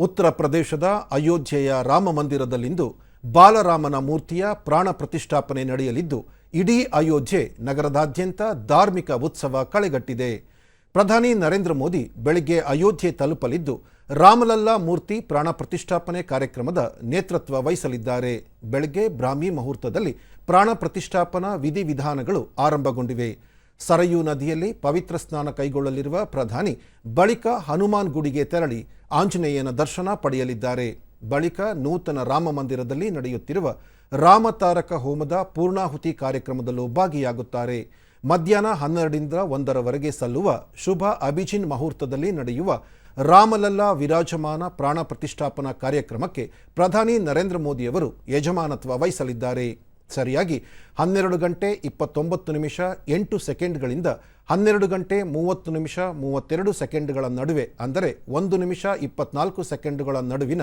ಉತ್ತರ ಪ್ರದೇಶದ ಅಯೋಧ್ಯೆಯ ರಾಮ ಮಂದಿರದಲ್ಲಿಂದು ಬಾಲರಾಮನ ಮೂರ್ತಿಯ ಪ್ರಾಣ ಪ್ರತಿಷ್ಠಾಪನೆ ನಡೆಯಲಿದ್ದು, ಇಡೀ ಅಯೋಧ್ಯೆ ನಗರದಾದ್ಯಂತ ಧಾರ್ಮಿಕ ಉತ್ಸವ ಕಳೆಗಟ್ಟಿದೆ. ಪ್ರಧಾನಿ ನರೇಂದ್ರ ಮೋದಿ ಬೆಳಗ್ಗೆ ಅಯೋಧ್ಯೆ ತಲುಪಲಿದ್ದು, ರಾಮಲಲ್ಲಾ ಮೂರ್ತಿ ಪ್ರಾಣ ಪ್ರತಿಷ್ಠಾಪನೆ ಕಾರ್ಯಕ್ರಮದ ನೇತೃತ್ವ ವಹಿಸಲಿದ್ದಾರೆ. ಬೆಳಗ್ಗೆ ಬ್ರಾಹ್ಮಿ ಮುಹೂರ್ತದಲ್ಲಿ ಪ್ರಾಣ ಪ್ರತಿಷ್ಠಾಪನಾ ವಿಧಿವಿಧಾನಗಳು ಆರಂಭಗೊಂಡಿವೆ. ಸರಯೂ ನದಿಯಲ್ಲಿ ಪವಿತ್ರ ಸ್ನಾನ ಕೈಗೊಳ್ಳಲಿರುವ ಪ್ರಧಾನಿ ಬಳಿಕ ಹನುಮಾನ್ ಗುಡಿಗೆ ತೆರಳಿ ಆಂಜನೇಯನ ದರ್ಶನ ಪಡೆಯಲಿದ್ದಾರೆ. ಬಳಿಕ ನೂತನ ರಾಮ ಮಂದಿರದಲ್ಲಿ ನಡೆಯುತ್ತಿರುವ ರಾಮತಾರಕ ಹೋಮದ ಪೂರ್ಣಾಹುತಿ ಕಾರ್ಯಕ್ರಮದಲ್ಲೂ ಭಾಗಿಯಾಗುತ್ತಾರೆ. ಮಧ್ಯಾಹ್ನ ಹನ್ನೆರಡರಿಂದ ಒಂದರವರೆಗೆ ಸಲ್ಲುವ ಶುಭ ಅಭಿಜಿನ್ ಮುಹೂರ್ತದಲ್ಲಿ ನಡೆಯುವ ರಾಮಲಲ್ಲಾ ವಿರಾಜಮಾನ ಪ್ರಾಣ ಪ್ರತಿಷ್ಠಾಪನಾ ಕಾರ್ಯಕ್ರಮಕ್ಕೆ ಪ್ರಧಾನಿ ನರೇಂದ್ರ ಮೋದಿಯವರು ಯಜಮಾನತ್ವ ವಹಿಸಲಿದ್ದಾರೆ. ಸರಿಯಾಗಿ ಹನ್ನೆರಡು ಗಂಟೆ ಇಪ್ಪತ್ತೊಂಬತ್ತು ನಿಮಿಷ ಎಂಟು ಸೆಕೆಂಡ್ಗಳಿಂದ ಹನ್ನೆರಡು ಗಂಟೆ ಮೂವತ್ತು ನಿಮಿಷ ಮೂವತ್ತೆರಡು ಸೆಕೆಂಡ್ಗಳ ನಡುವೆ, ಅಂದರೆ ಒಂದು ನಿಮಿಷ ಇಪ್ಪತ್ನಾಲ್ಕು ಸೆಕೆಂಡುಗಳ ನಡುವಿನ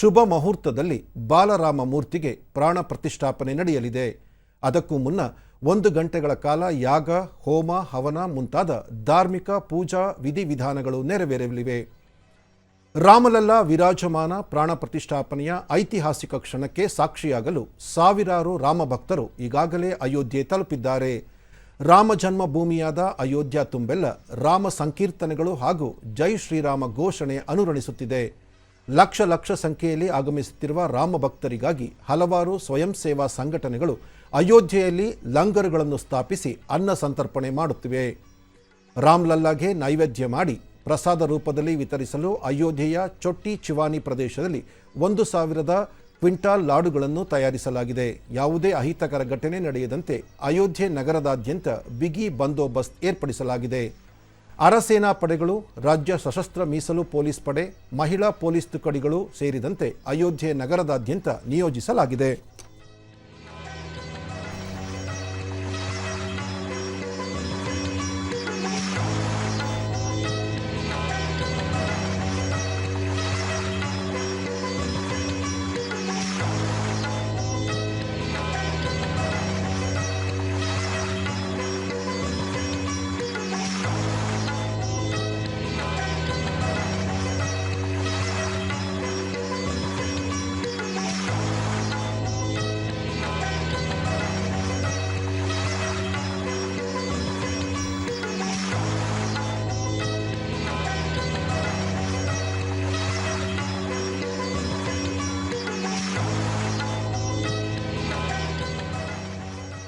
ಶುಭ ಮುಹೂರ್ತದಲ್ಲಿ ಬಾಲರಾಮ ಮೂರ್ತಿಗೆ ಪ್ರಾಣ ಪ್ರತಿಷ್ಠಾಪನೆ ನಡೆಯಲಿದೆ. ಅದಕ್ಕೂ ಮುನ್ನ ಒಂದು ಗಂಟೆಗಳ ಕಾಲ ಯಾಗ, ಹೋಮ, ಹವನ ಮುಂತಾದ ಧಾರ್ಮಿಕ ಪೂಜಾ ವಿಧಿವಿಧಾನಗಳು ನೆರವೇರಲಿವೆ. ರಾಮಲಲ್ಲಾ ವಿರಾಜಮಾನ ಪ್ರಾಣ ಪ್ರತಿಷ್ಠಾಪನೆಯ ಐತಿಹಾಸಿಕ ಕ್ಷಣಕ್ಕೆ ಸಾಕ್ಷಿಯಾಗಲು ಸಾವಿರಾರು ರಾಮಭಕ್ತರು ಈಗಾಗಲೇ ಅಯೋಧ್ಯೆ ತಲುಪಿದ್ದಾರೆ. ರಾಮ ಜನ್ಮಭೂಮಿಯಾದ ಅಯೋಧ್ಯ ತುಂಬೆಲ್ಲ ರಾಮ ಸಂಕೀರ್ತನೆಗಳು ಹಾಗೂ ಜೈ ಶ್ರೀರಾಮ ಘೋಷಣೆ ಅನುರಣಿಸುತ್ತಿದೆ. ಲಕ್ಷ ಲಕ್ಷ ಸಂಖ್ಯೆಯಲ್ಲಿ ಆಗಮಿಸುತ್ತಿರುವ ರಾಮ ಭಕ್ತರಿಗಾಗಿ ಹಲವಾರು ಸ್ವಯಂ ಸೇವಾ ಸಂಘಟನೆಗಳು ಅಯೋಧ್ಯೆಯಲ್ಲಿ ಲಂಗರುಗಳನ್ನು ಸ್ಥಾಪಿಸಿ ಅನ್ನ ಸಂತರ್ಪಣೆ ಮಾಡುತ್ತಿವೆ. ರಾಮ್ಲಲ್ಲಾಗೆ ನೈವೇದ್ಯ ಮಾಡಿ ಪ್ರಸಾದ ರೂಪದಲ್ಲಿ ವಿತರಿಸಲು ಅಯೋಧ್ಯೆಯ ಚೊಟ್ಟಿ ಚಿವಾನಿ ಪ್ರದೇಶದಲ್ಲಿ ಒಂದು ಸಾವಿರದ ಕ್ವಿಂಟಾಲ್ ಲಾಡುಗಳನ್ನು ತಯಾರಿಸಲಾಗಿದೆ. ಯಾವುದೇ ಅಹಿತಕರ ಘಟನೆ ನಡೆಯದಂತೆ ಅಯೋಧ್ಯೆ ನಗರದಾದ್ಯಂತ ಬಿಗಿ ಬಂದೋಬಸ್ತ್ ಏರ್ಪಡಿಸಲಾಗಿದೆ. ಅರಸೇನಾ ಪಡೆಗಳು, ರಾಜ್ಯ ಸಶಸ್ತ್ರ ಮೀಸಲು ಪೊಲೀಸ್ ಪಡೆ, ಮಹಿಳಾ ಪೊಲೀಸ್ ತುಕಡಿಗಳು ಸೇರಿದಂತೆ ಅಯೋಧ್ಯೆ ನಗರದಾದ್ಯಂತ ನಿಯೋಜಿಸಲಾಗಿದೆ.